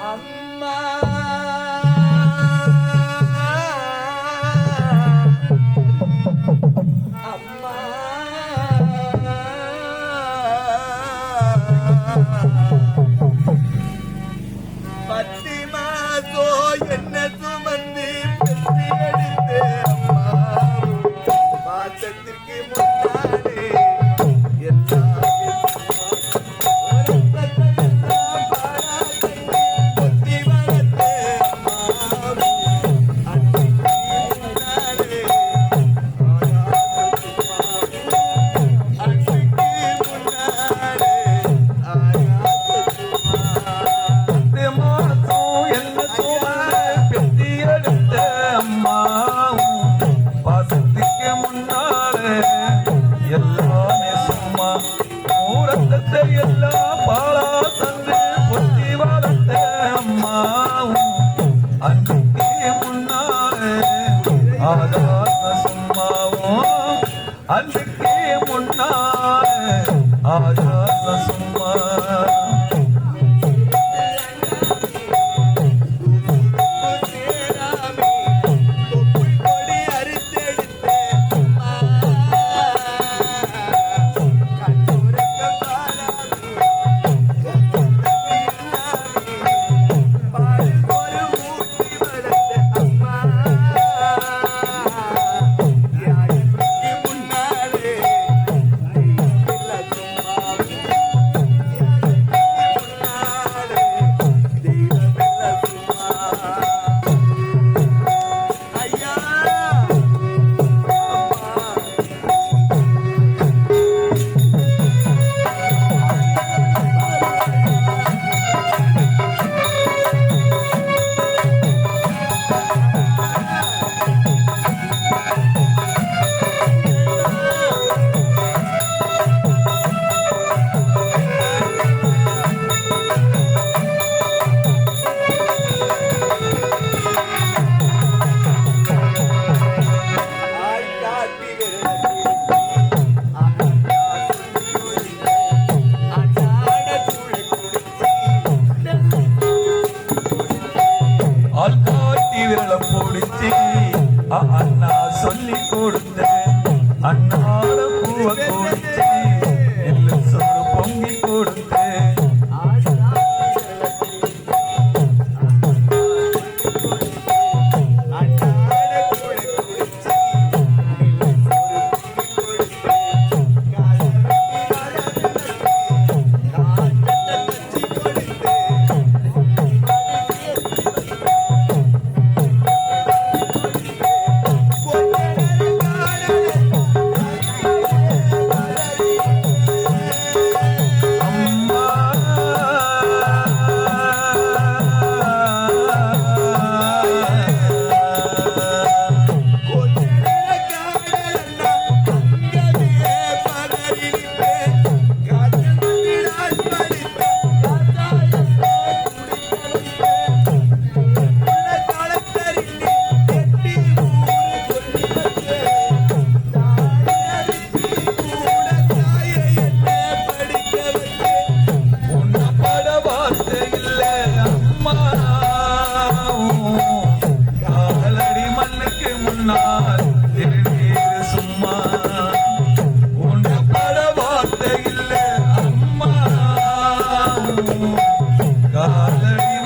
அம்மா அம்மாவும்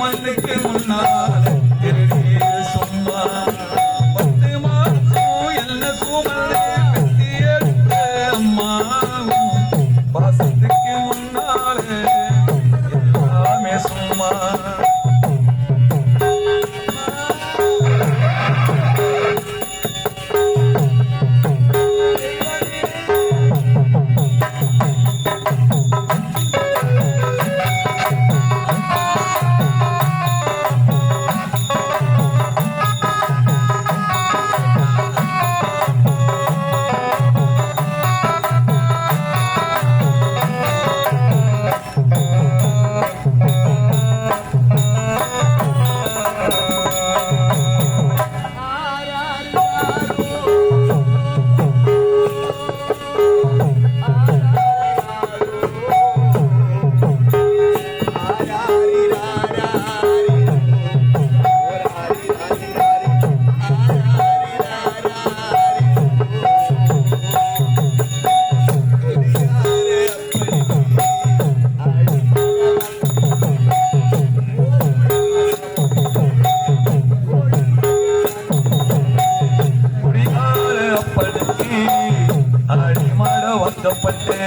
one thing. don't put it.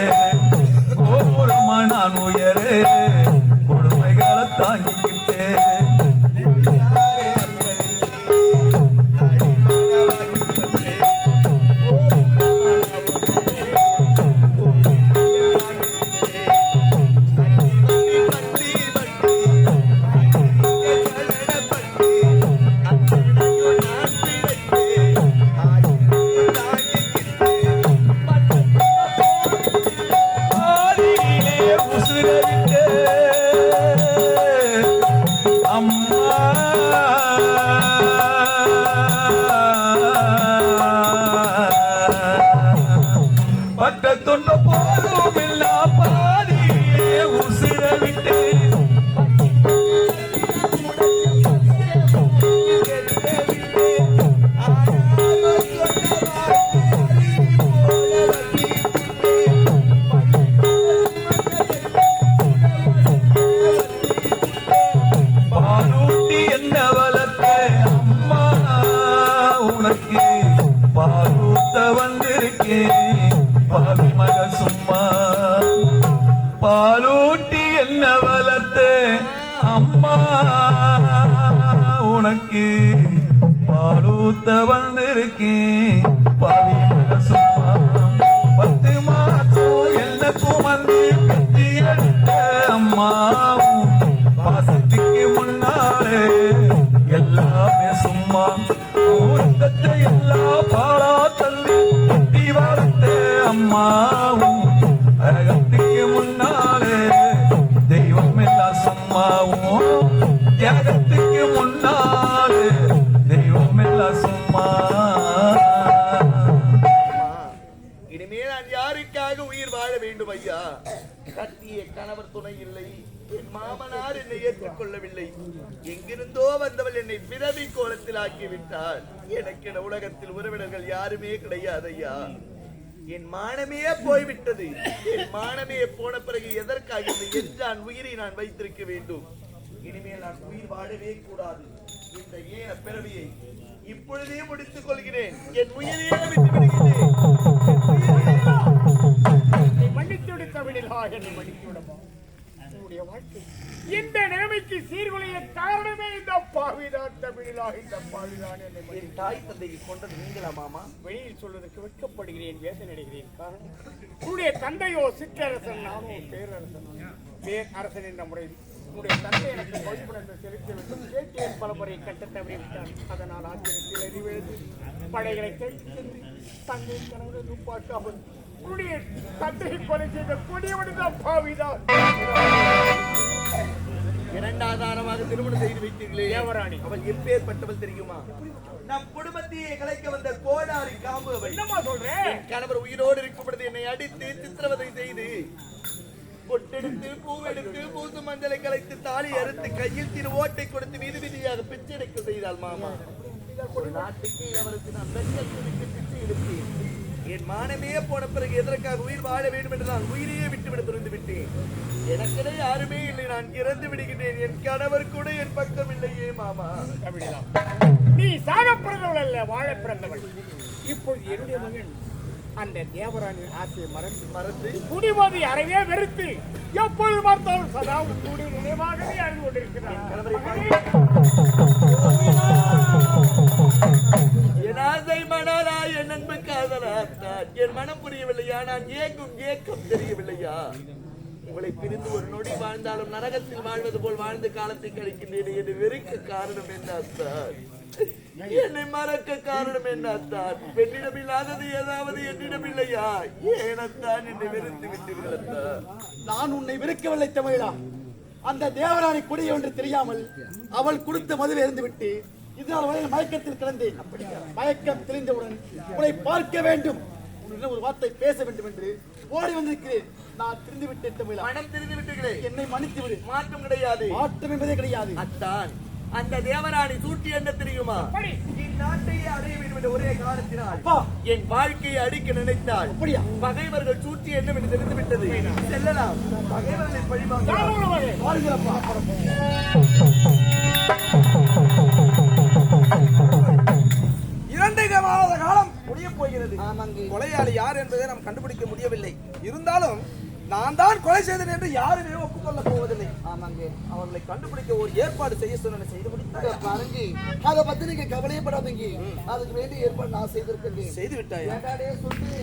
பாலூட்டி என்ன வளர்த்த? அம்மா உனக்கு பாலூத்த வந்திருக்கேன். பாவி கட்டிய கணவர் துணை இல்லை. என் மாமனார் என்னை ஏற்றுக்கொள்ளவில்லை. எங்கிருந்தோ வந்தவள் என்னை பிறவி கோலத்தில் ஆக்கிவிட்டாள். எனக்கென உலகத்தில் உறவினர்கள் யாருமே கிடையாது ஐயா என் மானமே போய்விட்டது. என் மானமே போன பிறகு எதற்காக இந்த என்றான் உயிரை நான் வைத்திருக்க வேண்டும். இனிமேல் நான் உயிர் வாழவே கூடாது. இந்த ஏன பிறவியை இப்பொழுதே முடித்துக் கொள்கிறேன். என் உயிரையே விட்டு விடுகிறேன் என்னை மன்னித்து விடு தமிழிலா என்னை மன்னித்து விடமா வாழ்க்கை இந்த நிலைமைக்கு சீர்குலைய காரணமே இந்த பாவிதான் தமிழிலாக இந்த பாவிதான் என்னை என் தாய் தந்தையை கொண்டது நீங்களா மாமா வெளியில் சொல்வதற்கு வெட்கப்படுகிறேன் வேதனை அடைகிறேன் காரணம் உன்னுடைய தந்தையோ சிற்றரசன் நானோ பேரரசன் பேர் அரசன் என்ற முறையில் உன்னுடைய தந்தை எனக்கு பொய்ப்புணர்ந்து செலுத்த வேண்டும் கேட்டேன் பல முறை கட்ட தவறி விட்டான் அதனால் ஆச்சரியத்தில் அறிவெழுது படைகளை கேட்டு சென்று தங்கை கணவரை பார்க்காமல் உன்னுடைய தந்தையை கொலை செய்த கொடியவனுதான் பாவிதான் இரண்டாதாரமாக திருமணம் செய்து வைத்தீர்களே. தேவராணி. அவள் எப்பேற்பட்டவள் தெரியுமா? நம் குடும்பத்தையே கலைக்க வந்த கோடாரி காம்பு அவள் என்னம்மா சொல்றேன் கணவர் உயிரோடு இருக்கும் பொழுது என்னை அடித்து சித்திரவதை செய்து பொட்டெடுத்து பூவெடுத்து பூசு மஞ்சளை கலைத்து தாலி அறுத்து கையில் திரு ஓட்டை கொடுத்து வீதி வீதியாக பிச்சை எடுக்க செய்தாள் மாமா. ஒரு நாட்டுக்கு அவருக்கு நான் வெள்ளத்துக்கு பிச்சை எடுத்தேன். என் மானமே போன பிறகு எதற்காக உயிர் வாழ வேண்டும் என்று நான் உயிரையே விட்டுவிட துணிந்து விட்டேன். எனக்கென யாருமே இல்லை நான் இறந்து விடுகிறேன் என் கணவர் கூட என் பக்கம் இல்லையே மாமா. நீ சாக பிறந்தவள் அல்ல வாழ பிறந்தவள் இப்பொழுது என்னுடைய மகன் அந்த தேவராணியின் ஆசையை மறந்து மறந்து குடிமதி அறவே வெறுத்து எப்பொழுது பார்த்தாலும் சதா உன்னுடைய நினைவாகவே கொண்டிருக்கிறார். கணவரை மகனே, என் ஆசை மணலா என் என் மனம் புரியவில்லையா? நான் ஏங்கும் ஏக்கம் தெரியவில்லையா? உங்களை பிரிந்து ஒரு நொடி வாழ்ந்தாலும் நரகத்தில் வாழ்வது போல் வாழ்ந்து காலத்தை கழிக்கின்றேன் என்று வெறுக்க காரணம் என்ன அத்தான் என்னை மறக்க காரணம் என்ன அத்தான் பெண்ணிடம் இல்லாதது ஏதாவது என்னிடம் இல்லையா? ஏனத்தான் என்னை வெறுத்து விட்டீர்கள் நான் உன்னை வெறுக்கவில்லை தமிழா அந்த தேவராணி கொடிய ஒன்று தெரியாமல் அவள் கொடுத்த மதுவை இருந்து விட்டு இதனால் வரை மயக்கத்தில் கிடந்தேன். மயக்கம் தெளிந்தவுடன் உன்னை பார்க்க வேண்டும். உன்னிடம் ஒரு வார்த்தை பேச வேண்டும் என்று ஓடி வந்திருக்கிறேன். நான் திரிந்து விட்டேன் தமிழா. மனம் தெரிந்து விட்டீர்களே என்னை மன்னித்து விடு மாற்றம் கிடையாது. மாற்றம் என்பதே கிடையாது. அத்தான். அந்த தேவராணி சூட்டி என்ன தெரியுமா. இந்நாட்டையே அடைய வேண்டும் என்ற ஒரே காரணத்தினால் என் வாழ்க்கையை அடிக்க நினைத்தால் அப்படியா? பகைவர்கள் சூழ்ச்சி என்னவென்று தெரிந்து விட்டது செல்லலாம். பகைவர்களை பழிவாங்க போகிறது கொலையாளி யார் என்பதை நாம் கண்டுபிடிக்க முடியவில்லை. இருந்தாலும் நான் தான் கொலை செய்தேன் என்று யாருமே ஒப்புக்கொள்ள போவதில்லை. ஆமாங்க. அவர்களை கண்டுபிடிக்க ஒரு ஏற்பாடு செய்ய சொன்ன செய்து முடித்தாயா? பாருங்க. அதை பத்தி நீங்க கவலையப்படாதீங்க. அதுக்கு வேண்டிய ஏற்பாடு நான் செய்திருக்கேன் செய்து விட்டாயா? சொல்லு.